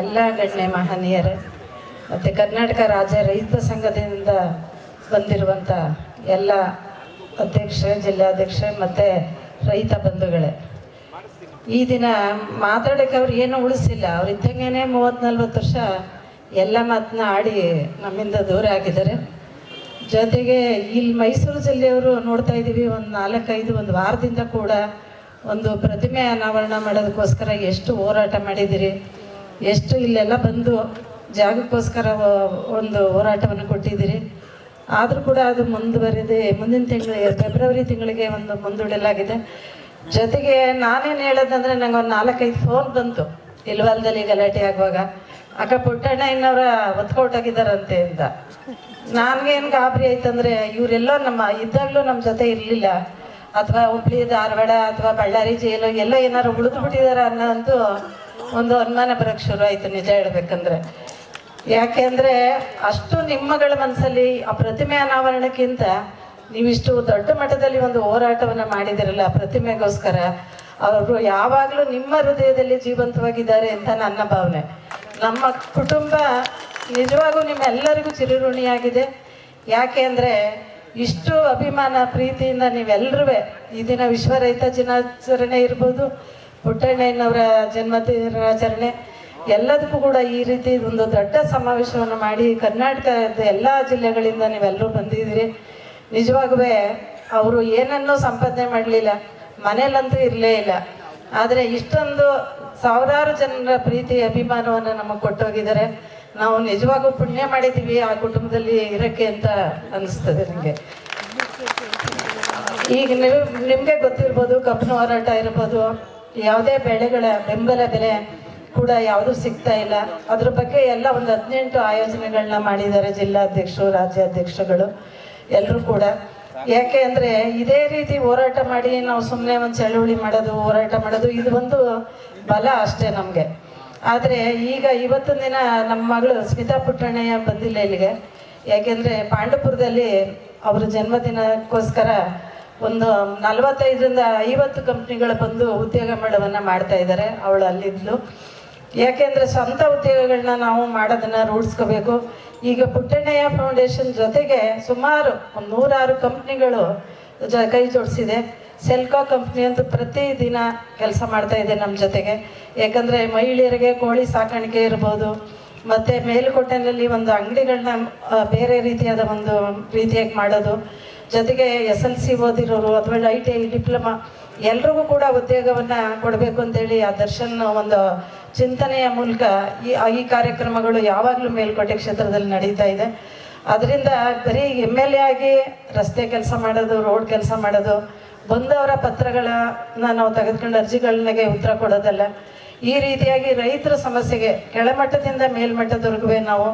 ಎಲ್ಲ ಗಣ್ಯ ಮಹನೀಯರೇ, ಮತ್ತು ಕರ್ನಾಟಕ ರಾಜ್ಯ ರೈತ ಸಂಘದಿಂದ ಬಂದಿರುವಂಥ ಎಲ್ಲ ಅಧ್ಯಕ್ಷ ಜಿಲ್ಲಾಧ್ಯಕ್ಷ ಮತ್ತು ರೈತ ಬಂಧುಗಳೇ. ಈ ದಿನ ಮಾತಾಡೋಕ್ಕೆ ಅವ್ರು ಏನೂ ಉಳಿಸಿಲ್ಲ. ಅವ್ರು ಇದ್ದಂಗೆ ಮೂವತ್ತು ನಲ್ವತ್ತು ವರ್ಷ ಎಲ್ಲ ಮಾತನ್ನ ಆಡಿ ನಮ್ಮಿಂದ ದೂರ ಆಗಿದ್ದಾರೆ. ಜೊತೆಗೆ ಇಲ್ಲಿ ಮೈಸೂರು ಜಿಲ್ಲೆಯವರು ನೋಡ್ತಾ ಇದ್ದೀವಿ, ಒಂದು ನಾಲ್ಕೈದು, ಒಂದು ವಾರದಿಂದ ಕೂಡ ಒಂದು ಪ್ರತಿಮೆ ಅನಾವರಣ ಮಾಡೋದಕ್ಕೋಸ್ಕರ ಎಷ್ಟು ಹೋರಾಟ ಮಾಡಿದ್ದೀರಿ. ಎಷ್ಟು ಇಲ್ಲೆಲ್ಲ ಬಂದು ಜಾಗಕ್ಕೋಸ್ಕರ ಒಂದು ಹೋರಾಟವನ್ನು ಕೊಟ್ಟಿದ್ದೀರಿ. ಆದರೂ ಕೂಡ ಅದು ಮುಂದುವರೆದೆ, ಮುಂದಿನ ತಿಂಗಳು, ಫೆಬ್ರವರಿ ತಿಂಗಳಿಗೆ ಒಂದು ಮುಂದೂಡಲಾಗಿದೆ. ಜೊತೆಗೆ ನಾನೇನು ಹೇಳೋದಂದ್ರೆ ನಂಗೆ ಒಂದು ನಾಲ್ಕೈದು ಫೋನ್ ಬಂತು. ಇಲ್ವಲ್ದಲ್ಲಿ ಗಲಾಟೆ ಆಗುವಾಗ. ಅಕ್ಕ ಪುಟ್ಟಣ್ಣ ಇನ್ನವರ ಒತ್ಕೊಟ್ಟೋಗಿದ್ದಾರಂತೆ ಅಂತ. ನನಗೇನು ಗಾಬರಿ ಆಯ್ತಂದ್ರೆ ಇವರೆಲ್ಲೋ ನಮ್ಮ, ಇದ್ದಾಗಲೂ ನಮ್ಮ ಜೊತೆ ಇರಲಿಲ್ಲ. ಅಥವಾ ಹುಬ್ಳಿ ಧಾರವಾಡ ಅಥವಾ ಬಳ್ಳಾರಿ ಜೈಲು ಎಲ್ಲೋ ಏನಾದ್ರು ಉಳಿದು ಬಿಟ್ಟಿದಾರ ಅನ್ನೋದು ಒಂದು ಅನುಮಾನ ಬರೋಕ್ಕೆ ಶುರು ಆಯ್ತು, ನಿಜ ಹೇಳ್ಬೇಕಂದ್ರೆ. ಯಾಕೆಂದ್ರೆ ಅಷ್ಟು ನಿಮ್ಮಗಳ ಮನಸ್ಸಲ್ಲಿ ಆ ಪ್ರತಿಮೆ ಅನಾವರಣಕ್ಕಿಂತ ನೀವಿಷ್ಟು ದೊಡ್ಡ ಮಟ್ಟದಲ್ಲಿ ಒಂದು ಹೋರಾಟವನ್ನ ಮಾಡಿದಿರಲ್ಲ, ಆ ಪ್ರತಿಮೆಗೋಸ್ಕರ. ಅವರು ಯಾವಾಗಲೂ ನಿಮ್ಮ ಹೃದಯದಲ್ಲಿ ಜೀವಂತವಾಗಿದ್ದಾರೆ ಅಂತ ನನ್ನ ಭಾವನೆ. ನಮ್ಮ ಕುಟುಂಬ ನಿಜವಾಗೂ ನಿಮ್ಮೆಲ್ಲರಿಗೂ ಚಿರಋಣಿಯಾಗಿದೆ. ಯಾಕೆ ಅಂದರೆ, ಇಷ್ಟು ಅಭಿಮಾನ, ಪ್ರೀತಿಯಿಂದ ನೀವೆಲ್ಲರೂ ಈ ದಿನ ವಿಶ್ವ ರೈತ ದಿನಾಚರಣೆ ಇರ್ಬೋದು. ಪುಟ್ಟಣ್ಣಯ್ಯನವರ ಜನ್ಮದಿನಾಚರಣೆ ಎಲ್ಲದಕ್ಕೂ ಕೂಡ ಈ ರೀತಿ ಒಂದು ದೊಡ್ಡ ಸಮಾವೇಶವನ್ನು ಮಾಡಿ ಕರ್ನಾಟಕದ ಎಲ್ಲ ಜಿಲ್ಲೆಗಳಿಂದ ನೀವೆಲ್ಲರೂ ಬಂದಿದ್ದೀರಿ. ನಿಜವಾಗೂ ಅವರು ಏನನ್ನೂ ಸಂಪಾದನೆ ಮಾಡಲಿಲ್ಲ ಮನೇಲಂತೂ ಇರಲೇ ಇಲ್ಲ. ಆದರೆ ಇಷ್ಟೊಂದು ಸಾವಿರಾರು ಜನರ ಪ್ರೀತಿ, ಅಭಿಮಾನವನ್ನು ನಮಗೆ ಕೊಟ್ಟೋಗಿದ್ದಾರೆ. ನಾವು ನಿಜವಾಗೂ ಪುಣ್ಯ ಮಾಡಿದ್ದೀವಿ ಆ ಕುಟುಂಬದಲ್ಲಿ ಇರೋಕ್ಕೆ ಅಂತ ಅನಿಸ್ತದೆ ನನಗೆ. ಈಗ ನಿಮಗೆ ಗೊತ್ತಿರ್ಬೋದು, ಕಬ್ಬನ ಹೋರಾಟ ಇರ್ಬೋದು ಯಾವುದೇ ಬೆಳೆಗಳ ಬೆಂಬಲ ಬೆಲೆ ಕೂಡ ಯಾವುದು ಸಿಗ್ತಾ ಇಲ್ಲ. ಅದ್ರ ಬಗ್ಗೆ ಎಲ್ಲ ಒಂದು ಹದಿನೆಂಟು ಆಯೋಜನೆಗಳನ್ನ ಮಾಡಿದ್ದಾರೆ ಜಿಲ್ಲಾಧ್ಯಕ್ಷರು, ರಾಜ್ಯಾಧ್ಯಕ್ಷಗಳು ಎಲ್ಲರೂ ಕೂಡ. ಯಾಕೆ ಅಂದರೆ ಇದೇ ರೀತಿ ಹೋರಾಟ ಮಾಡಿ ನಾವು ಸುಮ್ಮನೆ ಒಂದು ಚಳುವಳಿ ಮಾಡೋದು, ಹೋರಾಟ ಮಾಡೋದು, ಇದು ಒಂದು ಬಲ ಅಷ್ಟೇ ನಮಗೆ. ಆದರೆ ಈಗ ಇವತ್ತಿನ ದಿನ ನಮ್ಮ ಮಗಳು ಸ್ಮಿತಾ ಪುಟ್ಟಣ್ಣಯ್ಯ ಬಂದಿಲ್ಲ ಇಲ್ಲಿಗೆ. ಯಾಕೆಂದರೆ ಪಾಂಡಪುರದಲ್ಲಿ ಅವರ ಜನ್ಮದಿನಕ್ಕೋಸ್ಕರ ಒಂದು ನಲವತ್ತೈದರಿಂದ ಐವತ್ತು ಕಂಪ್ನಿಗಳು ಬಂದು ಉದ್ಯೋಗ ಮೇಳವನ್ನು ಮಾಡ್ತಾ ಇದ್ದಾರೆ ಅವಳು ಅಲ್ಲಿದ್ಲು. ಯಾಕೆಂದರೆ ಸ್ವಂತ ಉದ್ಯೋಗಗಳನ್ನ ನಾವು ಮಾಡೋದನ್ನು ರೂಢಿಸ್ಕೋಬೇಕು. ಈಗ ಪುಟ್ಟಣ್ಣಯ್ಯ ಫೌಂಡೇಶನ್ ಜೊತೆಗೆ ಸುಮಾರು ಒಂದು ನೂರಾರು ಕಂಪ್ನಿಗಳು ಜ, ಕೈ ಜೋಡಿಸಿದೆ. ಸೆಲ್ಕಾ ಕಂಪ್ನಿ ಅಂತೂ ಪ್ರತಿದಿನ ಕೆಲಸ ಮಾಡ್ತಾ ಇದೆ ನಮ್ಮ ಜೊತೆಗೆ. ಯಾಕಂದರೆ ಮಹಿಳೆಯರಿಗೆ ಕೋಳಿ ಸಾಕಾಣಿಕೆ ಇರ್ಬೋದು. ಮತ್ತು ಮೇಲುಕೋಟೆಯಲ್ಲಿ ಒಂದು ಅಂಗಡಿಗಳನ್ನ ಬೇರೆ ರೀತಿಯಾದ ಒಂದು ರೀತಿಯಾಗಿ ಮಾಡೋದು. ಜೊತೆಗೆ ಎಸ್ ಎಲ್ ಸಿ ಓದಿರೋರು ಅಥವಾ ಐ ಟಿ ಐ ಡಿಪ್ಲೊಮಾ, ಎಲ್ರಿಗೂ ಕೂಡ ಉದ್ಯೋಗವನ್ನು ಕೊಡಬೇಕು ಅಂತೇಳಿ ಆ ದರ್ಶನ್ ಒಂದು ಚಿಂತನೆಯ ಮೂಲಕ ಈ ಈ ಕಾರ್ಯಕ್ರಮಗಳು ಯಾವಾಗಲೂ ಮೇಲುಕೋಟೆ ಕ್ಷೇತ್ರದಲ್ಲಿ ನಡೀತಾ ಇದೆ. ಅದರಿಂದ ಬರೀ ಎಂ ಎಲ್ ಎ ಆಗಿ ರಸ್ತೆ ಕೆಲಸ ಮಾಡೋದು ರೋಡ್ ಕೆಲಸ ಮಾಡೋದು, ಬಂದವರ ಪತ್ರಗಳನ್ನ ನಾವು ತೆಗೆದುಕೊಂಡು ಅರ್ಜಿಗಳಿಗೆ ಉತ್ತರ ಕೊಡೋದಲ್ಲ. ಈ ರೀತಿಯಾಗಿ ರೈತರ ಸಮಸ್ಯೆಗೆ ಕೆಳಮಟ್ಟದಿಂದ ಮೇಲ್ಮಟ್ಟದವರೆಗೂ ನಾವು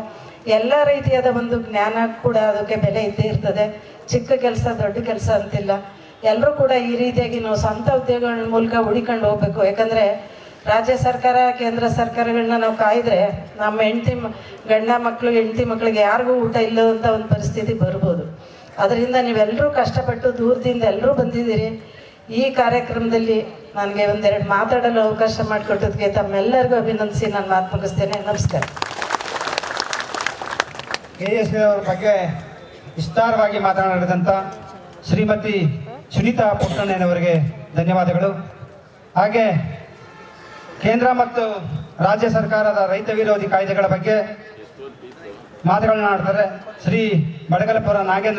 ಎಲ್ಲ ರೀತಿಯಾದ ಒಂದು ಜ್ಞಾನ ಕೂಡ ಅದಕ್ಕೆ ಬೆಲೆ ಇದ್ದೇ ಇರ್ತದೆ. ಚಿಕ್ಕ ಕೆಲಸ, ದೊಡ್ಡ ಕೆಲಸ ಅಂತಿಲ್ಲ. ಎಲ್ಲರೂ ಕೂಡ ಈ ರೀತಿಯಾಗಿ ನಾವು ಸ್ವಂತ ಉದ್ಯೋಗಗಳ ಮೂಲಕ ಹುಡಿಕೊಂಡು ಹೋಗ್ಬೇಕು. ಯಾಕಂದರೆ ರಾಜ್ಯ ಸರ್ಕಾರ, ಕೇಂದ್ರ ಸರ್ಕಾರಗಳನ್ನ ನಾವು ಕಾಯ್ದ್ರೆ ನಮ್ಮ ಹೆಂಡತಿ ಗಂಡ ಮಕ್ಕಳು ಹೆಂಡತಿ ಮಕ್ಕಳಿಗೆ ಯಾರಿಗೂ ಊಟ ಇಲ್ಲದಂಥ ಒಂದು ಪರಿಸ್ಥಿತಿ ಬರ್ಬೋದು. ಅದರಿಂದ ನೀವೆಲ್ಲರೂ ಕಷ್ಟಪಟ್ಟು ದೂರದಿಂದ ಎಲ್ಲರೂ ಬಂದಿದ್ದೀರಿ. ಈ ಕಾರ್ಯಕ್ರಮದಲ್ಲಿ ನನಗೆ ಒಂದೆರಡು ಮಾತಾಡಲು ಅವಕಾಶ ಮಾಡಿಕೊಟ್ಟದಕ್ಕೆ ತಮ್ಮೆಲ್ಲರಿಗೂ ಅಭಿನಂದಿಸಿ, ನಾನು ಮಾತು ಮುಗಿಸ್ತೇನೆ ನಮಸ್ಕಾರ. ಕೆ ಎಸ್ ಅವರ ಬಗ್ಗೆ ವಿಸ್ತಾರವಾಗಿ ಮಾತನಾಡಿದಂಥ ಶ್ರೀಮತಿ ಸುನೀತಾ ಪುಟ್ಟಣ್ಣನವರಿಗೆ ಧನ್ಯವಾದಗಳು. ಹಾಗೆ ಕೇಂದ್ರ ಮತ್ತು ರಾಜ್ಯ ಸರ್ಕಾರದ ರೈತ ವಿರೋಧಿ ಕಾಯ್ದೆಗಳ ಬಗ್ಗೆ ಮಾತುಗಳನ್ನಾಡ್ತಾರೆ ಶ್ರೀ ಬಡಗಲಪುರ ನಾಗೇಂದ್ರ